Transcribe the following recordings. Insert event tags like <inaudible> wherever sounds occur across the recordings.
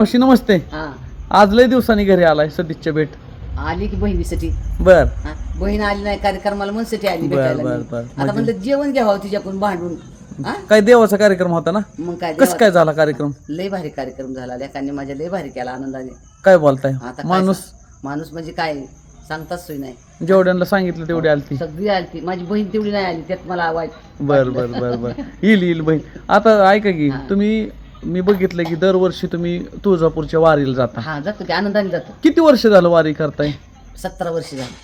मावशी नमस्ते. हा. आज लय दिवसांनी घरी आलाय सतीशच्या भेट. आली की बहिणीसाठी? बर. हा, बहीण आली नाही कार्यक्रमाला मनसाठी आली बर, भेटायला बर, मी. बर. आता म्हणजे- म्हणलं जेवण घ्यावं तिच्याकडून भांडून. हा? काय देवाचा कार्यक्रम होता ना? मग काय कसं देवा- काय झाला कार्यक्रम? लय भारी कार्यक्रम झाला. लेकांनी माझ्या लय भारी केला आनंदाने. काय बोलताय? काय माणूस? सांग- माणूस म्हणजे काय? सांगताच सोय नाही. जेवढ्यांना सांगितलं तेवढी आलती. सगळी आली ती माझी बहीण तेवढी नाही आली त्यात मला वाईट बर बर बर बर. येईल येईल बहीण. आता ऐका की हा. तुम्ही मी बघितलं की दरवर्षी तुम्ही तुळजापूरच्या वारीला जाता. हा जातो की आनंदाने जातो. किती वर्ष झालं वारी करताय? सतरा वर्ष झाली.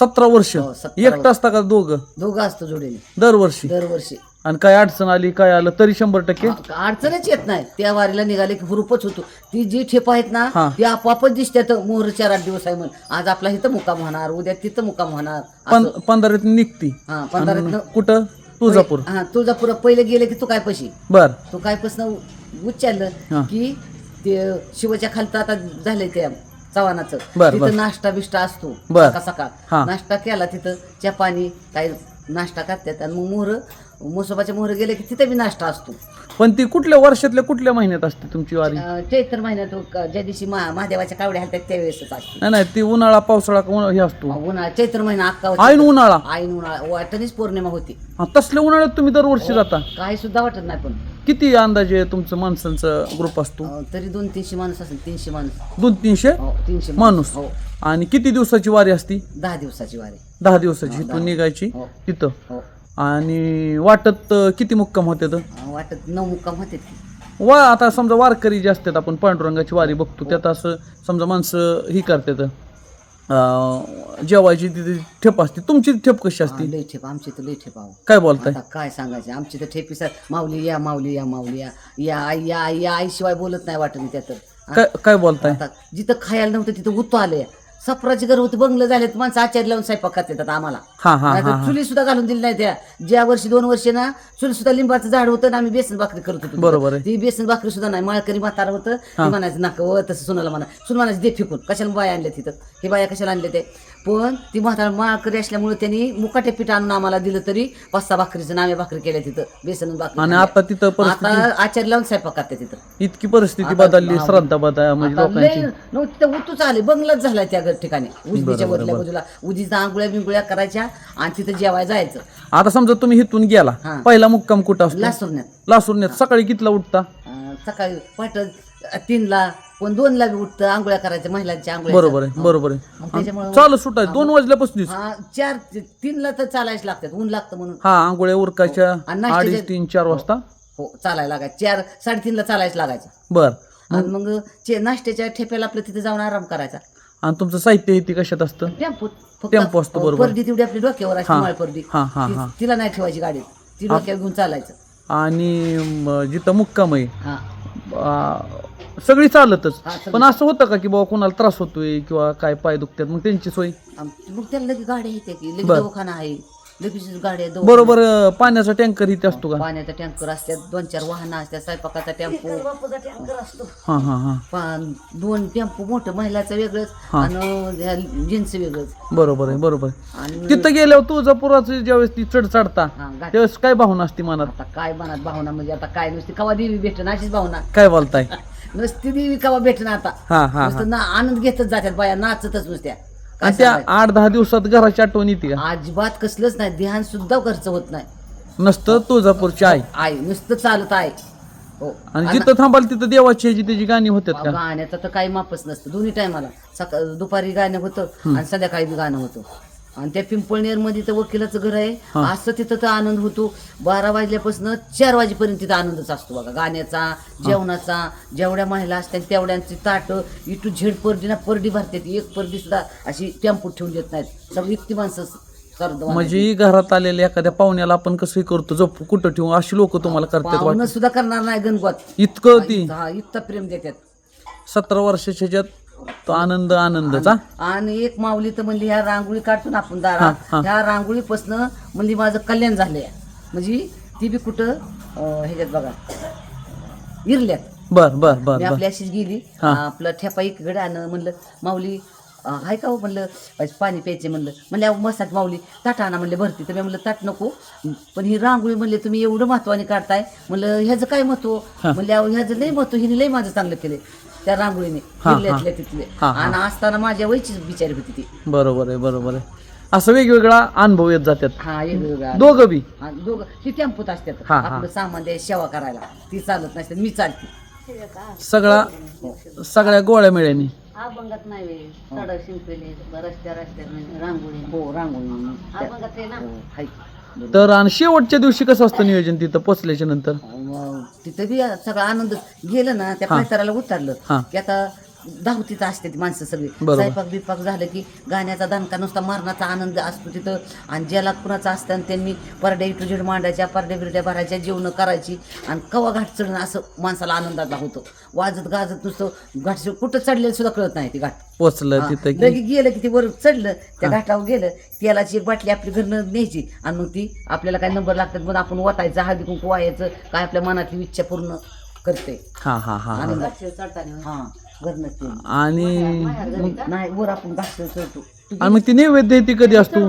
सतरा वर्ष? हो, एकटा असता का दोघं? दोघं असतो जोडीने. दरवर्षी? दरवर्षी. आणि काय अडचण आली काय आलं तरी शंभर टक्के? अडचणच येत नाही. त्या वारीला निघाले की हुरूपच होतो. ती जी ठेप आहेत ना हा. ती आपोआपच दिसतात. मोहर चार आठ दिवस आहे म्हणून. आज आपला इथं मुक्काम होणार उद्या तिथं मुक्काम होणार. असं. पंधरात निघती. हा पंधरा कुठं? तुळजापूर. हा तुळजापूर पहिले गेले की तू काय पशी? बर. तू काय पासन उच्चारलं हा. की ते शिवाच्या खालतं आता झालंय त्या चव्हाणाचं. तिथं नाश्ता बिष्टा असतो. बर. सकाळ सकाळ. हा. नाश्ता केला तिथं च्या पाणी काही नाश्ता करतात. आणि मग मोहर मोसोबाच्या मोहर गेले की तिथे बी नाश्ता असतो. पण ती कुठल्या वर्षातल्या कुठल्या महिन्यात असते तुमची वारी? चैत्र महिन्यात ज्या दिवशी महा- महादेवाच्या कावड्या हालतात त्यावेळेसच असते. नाही नाही ती उन्हाळा पावसाळा हे असतो? उन्हाळा चैत्र महिना अक्का ऐन उन्हाळा? आईन उन्हाळा. वाटणीच पौर्णिमा होती. हा, तसल्या उन्हाळ्यात तुम्ही दरवर्षी जाता. काही सुद्धा वाटत नाही पण. किती अंदाजे तुमचं माणसांचं ग्रुप असतो? अं, तरी दोन तीनशे माणूस असेल तीनशे माणूस. दोन तीनशे? हो तीनशे माणूस. हो. आणि किती दिवसाची वारी असती? दहा दिवसाची वारी. दहा दिवसाची इथून निघायची हो. तिथं. हो. आणि वाटत अं, किती मुक्काम होते तर? अं, वाटत नऊ मुक्काम होते. वा आता समजा वारकरी जे असतात आपण पांडुरंगाची वारी बघतो त्यात असं समजा माणसं ही करतात जेवायची तिथे ठेप असते. तुमची ठेप कशी असती? लई ठेप. आमची तर लई ठेप आहो काय बोलताय? आता काय सांगायचे? आमची तर ठेपी सर. माऊली या माऊली या माऊली या. या आई या आई या आईशिवाय बोलत नाही वाटत त्यात काय काय बोलताय? आता जिथं खायला नव्हतं तिथं उतो आले. सफराचे घर होते बंगलं झाले तर माणसं आचार्य लावून स्वयंपाक करतात आम्हाला. हा हा नाहीतर हा चुली सुद्धा घालून दिली नाही त्या. ज्या वर्षी दोन वर्षी ना चुली सुद्धा लिंबाचं झाड होतं आणि आम्ही बेसन भाकरी करत होतो. बरोबर आहे. ती बेसन भाकरी सुद्धा नाही. माळकरी म्हातारा होतं. ते म्हणायचं नाक व तसं सुनाला म्हणा. सुन म्हणायचं दे फेकून. कशाला बाया आणल्या तिथं? हे बाया कशाला आणले ते पण ती म्हातारा माळकरी असल्यामुळे त्यांनी मुकाटे पीठ आणून आम्हाला दिलं तरी पाच सहा भाकरीचं नाम्या भाकरी केल्या तिथं बेसन भाकरी आणि आता तिथं आता परिस्थिती आचार्य लावून स्वयंपाक करते तिथं. इतकी परिस्थिती आता- बदलली श्रद्धा बदल म्हणजे आता लय उतूच आले बंगलाच झालाय त्या ठिकाणी. उजनीच्या वरल्या बाजूला. उजीचा आंघोळ्या बिंगुळ्या करायच्या आणि तिथं जेवाय जायचं. आता समजा तुम्ही इथून गेला हा. पहिला मुक्काम कुठं असतो? लासुरण्यात. लासूरण्यात. सकाळी कितीला उठता? अं, सकाळी पहाट तीनला. कोण दोनला बी उठतं आंघोळ्या करायच्या महिलांच्या आंघोळ्या बरोबर आहे बरोबर मग आहे त्याच्यामुळं चालू सुटायचं दोन वाजल्यापासूनच हा चार तीनला तर चालायच लागतात ऊन लागतं म्हणून. हा आंघोळ्या उरकायच्या आणि नाश्त्याच्या- अडीच तीन चार वाजता? हो चालायला लागायचं. चार साडेतीनला चालायच लागायचं. बर. आणि मग? चे- नाश्त्याच्या ठेप्याला आपलं तिथे जाऊन आराम करायचा. आणि तुमचं साहित्य हे ती कशात असतं? टेम्पो टेम्पो असतो, बरोबर. पर्दी तेवढी आपली डोक्यावर असते हा. माळ पर्दी. हा हा ती- हा. तिला नाही ठेवायची गाडीत ती डोक्यावर घेऊन चालायचं. आणि म, जिथं मुक्काम आहे हा. आ, सगळी चालतच. हा, सगळी. पण असं होतं का की बाबा कोणाला त्रास होतोय किंवा काय पाय दुखतात? मग त्यांची सोय? आम- मग त्याला लगेच गाड्या येते की लगेच बर. दवाखाना आहे. लगेच गाड्या दवाखाना. बरोबर अं, पाण्याचा टँकर इथे असतो का? पाण्याचा टँकर असतात दोन चार वाहनं असतात स्वयंपाकाचा टेम्पो. टँकर असतो. हा हा हा. पा- दोन टेम्पो मोठं महिलाचं वेगळंच हा. आणि जीन्स वेगळंच. बरोबर आहे बरोबर आहे. आणि तिथं गेल्यावर तुळजापुराचं ज्यावेळेस ती चढ चढता हा, गाठ- त्यावेळेस काय भावना असते मनात? आता काय मनात भावना म्हणजे आता काय नुसती कवा देवी भेटन अशीच भावना. काय बोलताय? <laughs> नुसती देवी कवा भेटन आता? हा हा हा. नुसतं ना आनंद घेतच जातात बाया नाचतच नुसत्या. काय आणि त्या सांगायचं? आठ दहा दिवसात घराची आठवण येते का? अजिबात कसलंच नाही ध्यान सुद्धा खर्च होत नाही. नसतं तुळजापूरची आई. आई नुसतं चालत आहे हो. आणि जिथं थांबाल तिथं देवाची ह्याची त्याची गाणी होतात का? गाण्याचं तर काही मापच नसतं. दोन्ही टायमाला सकाळ दुपारी गाणं होतं आणि संध्याकाळी बी गाणं होतं. आणि त्या पिंपळनेरमध्ये तर वकिलाचं घर आहे. असं तिथं तर आनंद होतो. बारा वाजल्यापासून चार वाजेपर्यंत तिथं आनंदच असतो बघा. गाण्याचा जेवणाचा जेवढ्या महिला असतात तेवढ्यांची ताट इटू झेड परडी ना परडी भरतात. एक परडी सुद्धा अशी टेम्पोत ठेवून देत नाहीत. सगळी इतकी माणसं म्हणजे घरात आलेल्या एखाद्या पाहुण्याला आपण कसं करतो? जप कुठं ठेवू? अशी लोक तुम्हाला करतात सुद्धा करणार नाही गणगोत. इतकं ती. हा इतकं प्रेम देतात. सतरा वर्षाच्या तो आनंद आनंदचा? आणि एक माऊली तर म्हणली ह्या रांगोळी काढतो ना आपण हा, दारात. हा. ह्या रांगोळीपासनं म्हणली माझं कल्याण झालंय. म्हणजे ती बी कुठं अं, ह्याच्यात बघा इरल्यात. बर बर बर मी बर. आपली अशीच गेली. हा. आपलं ठेपा इकडे आणं म्हणलं माऊली अं, हाय का हो? म्हणलं आज पाणी प्यायचे म्हणलं. म्हणलं अहो मसात माऊली ताट आणा म्हणले भरती. तर मी म्हणलं ताट नको. पण ही रांगोळी म्हणले तुम्ही एवढं महत्वाने काढताय. म्हणलं ह्याचं काय महत्त्व? म्हणले अहो ह्याचं लय महत्त्व हिने लय माझं चांगलं केलंय. त्या रांगोळीने हा, जिल्ह्यातल्या तिथले. हा, हा. आणि असताना माझ्या वयचीच बिचारी होती ती. बरोबर आहे बरोबर आहे. असं वेगवेगळा अनुभव येत जातात. हा दोघं बी? आणि दोघं. ती टेम्पोत असतात. हा, हा. आपलं सामान द्यायचं सेवा करायला. ती चालत नसते मी चालते. सगळा सगळ्या गोळ्या मिळ्यानी अभंगात नाही शिंपले रस्त्या रांगोळी. हो रांगोळी. त्या- अभंगात आहे ना? हो, हाय. तर आणि शेवटच्या दिवशी कसं असतं नियोजन तिथं पोचल्याच्या नंतर? मग तिथं बी सगळा आनंद गेलं ना त्या. पायताराला उतरलं. की आता धावतीच असते ती माणसं सगळी. बरोबर. स्वयंपाक बिपाक झालं की गाण्याचा दणका नुसता मारण्याचा आनंद असतो तिथं. आणि ज्याला कुणाचा असतं आणि त्यांनी परड्या इटू झेड मांडायच्या परड्या बिरड्या भरायच्या जेवणं करायची. आणि कवा घाट चढणं असं माणसाला आनंदाचा होतो. वाजत गाजत नुसतं घाट चढ- कुठं चढलेलं सुद्धा कळत नाही ती घाट. पोचलं हा, तिथं की लगेच गेलं की ती वर चढलं त्या घाटावर गेलं तेलाची एक बाटली आपली घरनं न्यायची. आणि मग ती आपल्याला काय नंबर लागतात मग आपण वाटायचं हळदी कुंकू व्हायचं काय आपल्या मनातली इच्छा पूर्ण करते. हा हा हा हा. चढताना. हा. घरनं ते आणि नाही वर आपण घासलं चढतो आणि मग ती नैवेद्य ती कधी असतो.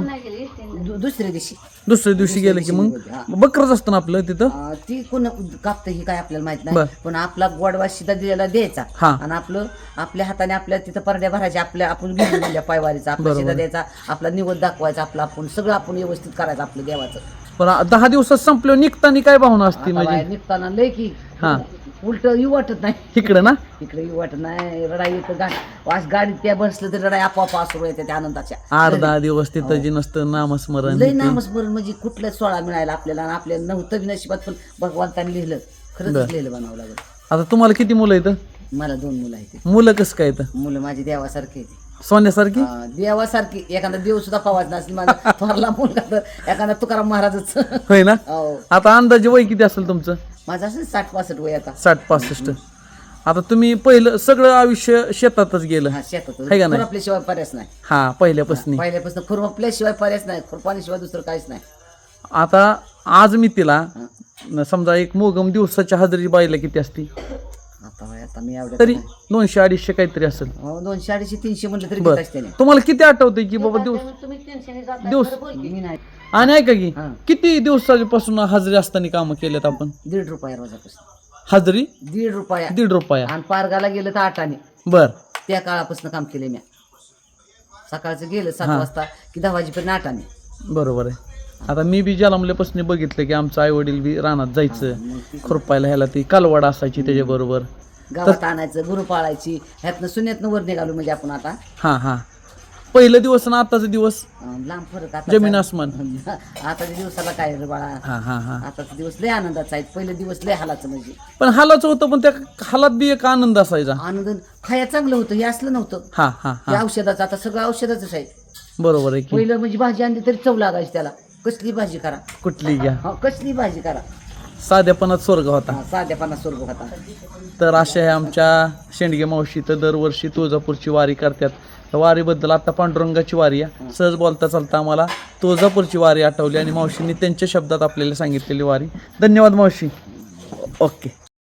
दु- दुसऱ्या दिवशी दुसऱ्या दिवशी गेलं की मग. बकरच असतं ना आपलं तिथं अं, ती कोण कापतं ही काय आपल्याला माहीत बर. नाही पण आपला गोडवा शिदा दिलेला द्यायचा हा. आणि आपलं आपल्या हाताने आपल्या तिथं परड्या भरायच्या आपल्या आपण घेऊन पायवारीचा आपला बरोबर. शिदा द्यायचा आपला निवड दाखवायचा आपला आपण सगळं आपण व्यवस्थित करायचं आपलं देवाचं पण दहा दिवसात संपलं निघताना काय भावना असते आता म्हणजे? निघताना लय की. हा. उलट येऊ वाटत नाही. इकडं ना? इकडे येऊ वाटत नाही. रडाई येतं गा वास गाडीत त्या बसलं तर रडाई आपोआप असू येते त्या आनंदाच्या. दहा दिवस तिथं जे नसतं नामस्मरण लय हे. नामस्मरण म्हणजे कुठला सोळा मिळायला आपल्याला आणि आपल्याला नव्हतं बी नशिबात पण भगवंताने लिहिलं. खरंच. लिहिलं बनावं लागलं. आता तुम्हाला किती मुलं येतं मला दोन मुलं आहेत. मुलं कसं काय येतं मुलं माझी देवासारखी आहेत. सोन्यासारखी? हा, देवासारखी. एखादा देव सुद्धा पावाच नसेल माझा थोरला मुलगा तर एखादा तुकाराम महाराजच. होय ना? हो. आता अंदाजे वय किती असेल तुमचं? माझं असं साठ पासष्ट वय आता. साठ पासष्ट. आता तुम्ही पहिलं सगळं आयुष्य शेतातच गेलं. हा शेतात हाय का नाही? आपल्याशिवाय पर्यायच नाही. हा पहिल्यापासून. पहिल्यापासून खुरपल्याशिवाय पर्यायच नाही. खुरपाण्याशिवाय दुसरं काहीच नाही. आता आज मी तिला. न समजा एक मोगम दिवसाच्या हजेरी बाईला किती असती? आता मी एवढ्या तरी दोनशे अडीचशे काहीतरी असेल. हो, दोनशे अडीचशे तीनशे म्हटलं तरी बर. असते तुम्हाला किती आठवते की बाबा दिवस तुम्ही टेन्शन जाता दिवस मी नाही. आणि ऐका की हा. किती दिवसापासून हजेरी असताना कामं केलेत आपण? दीड रुपया रोजापासून. हजेरी? दीड रुपया. दीड रुपया. आणि पारगाला गेलं तर आठाने बर. त्या काळापासून काम केले मी. सकाळचं गेलं सात हा. वाजता की दहा वाजेपर्यंत आठाने बरोबर आहे. आता मी बी जन्मल्यापासून बघितलं की आमचं आई वडील बी रानात जायचं. खुरपायला ह्याला ती कालवड असायची त्याच्याबरोबर. गावात आणायचं गुरु पाळायची ह्यातनं सुन्यातनं वर निघालो म्हणजे आपण आता. हा हा. पहिलं दिवस आणि आताचा दिवस? अं, लांब फरक आता जमीन आसमान. <laughs> आताच्या दिवसाला काय रे बाळा? हा हा हा. आताचा दिवस लय आनंदाचा आहे पहिले दिवस लय हालाचं म्हणजे. पण हालाचं होतं पण त्या हालात बी एक आनंद असायचा. आनंद खाया चांगलं होतं हे असलं नव्हतं. हा हा हे. हा औषधाचं आता सगळं औषधाचंच आहे. बरोबर आहे की. पहिलं म्हणजे भाजी आणली तरी चव लागायची त्याला. कसली भाजी करा. कुठली घ्या? हा कसली भाजी करा. साध्यापणात स्वर्ग होता. हा, साध्या पन्नास स्वर्ग होता. तर अशा ह्या आमच्या शेंडगे मावशी. तर दरवर्षी तुळजापूरची वारी करतात. वारीबद्दल आता पांडुरंगाची वारी आहे. सहज बोलता चालता आम्हाला तुळजापूरची वारी आठवली आणि मावशींनी त्यांच्या शब्दात आपल्याला सांगितलेली वारी. धन्यवाद मावशी. ओके.